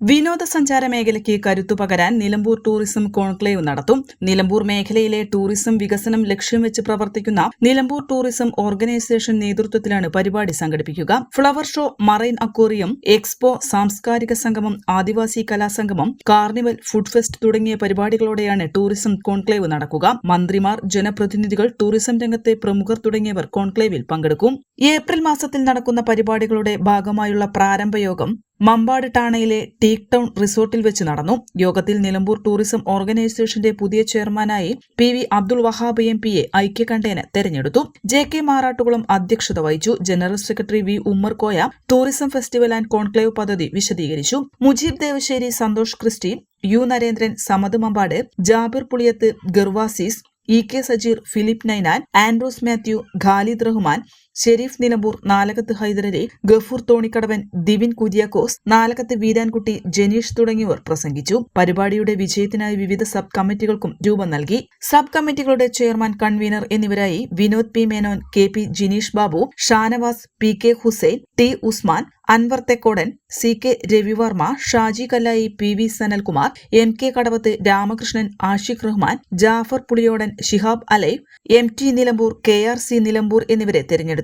വിനോദസഞ്ചാര മേഖലയ്ക്ക് കരുത്തു പകരാൻ നിലമ്പൂർ ടൂറിസം കോൺക്ലേവ് നടത്തും. നിലമ്പൂർ മേഖലയിലെ ടൂറിസം വികസനം ലക്ഷ്യം വെച്ച് പ്രവർത്തിക്കുന്ന നിലമ്പൂർ ടൂറിസം ഓർഗനൈസേഷൻ നേതൃത്വത്തിലാണ് പരിപാടി സംഘടിപ്പിക്കുക. Flower show marine aquarium expo സാംസ്കാരിക സംഗമം ആദിവാസി കലാസംഗമം കാർണിവൽ ഫുഡ് ഫെസ്റ്റ് തുടങ്ങിയ പരിപാടികളോടെയാണ് ടൂറിസം കോൺക്ലേവ് നടക്കുക. മന്ത്രിമാർ ജനപ്രതിനിധികൾ ടൂറിസം രംഗത്തെ പ്രമുഖർ തുടങ്ങിയവർ കോൺക്ലേവിൽ പങ്കെടുക്കും. ഏപ്രിൽ മാസത്തിൽ നടക്കുന്ന പരിപാടികളുടെ ഭാഗമായുള്ള പ്രാരംഭ യോഗം മമ്പാട് ടാണയിലെ ടീക് ടൗൺ റിസോർട്ടിൽ വെച്ച് നടന്നു. യോഗത്തിൽ നിലമ്പൂർ ടൂറിസം ഓർഗനൈസേഷന്റെ പുതിയ ചെയർമാനായി P V Abdul Wahab M പിയെ ഐക്യകണ്ഠേന തെരഞ്ഞെടുത്തു. ജെ കെ മാറാട്ടുകുളം അധ്യക്ഷത വഹിച്ചു. General secretary V Ummerkoya tourism festival and conclave പദ്ധതി വിശദീകരിച്ചു. Mujeeb Devassery Santhosh Christy U Narendran Samad Mampad Jabir Puliyath Gervasis E K Sajeer Philip Ninan Andrews Mathew Khalid Rahman Sharif Nilambur Nalakath Haidarali Gafoor Thonikkadavan Divin Kuriakose Nalakath Veerankutty Janeesh തുടങ്ങിയവർ പ്രസംഗിച്ചു. പരിപാടിയുടെ വിജയത്തിനായി വിവിധ sub കമ്മിറ്റികൾക്കും രൂപം നൽകി. Sub കമ്മിറ്റികളുടെ chairman convener എന്നിവരായി Vinod P Menon K P Jineesh Babu Shanavas P K Hussain T Usman Anwar Thekkodan C K Ravivarma Shaji Kallai P V Sanalkumar M K Kadavath Ramakrishnan Ashiq Rahman Jafar Puliyodan Shihab Alive M T Nilambur K R C Nilambur എന്നിവരെ തെരഞ്ഞെടുത്തു.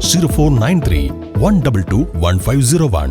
Zero four nine three one double two one five zero one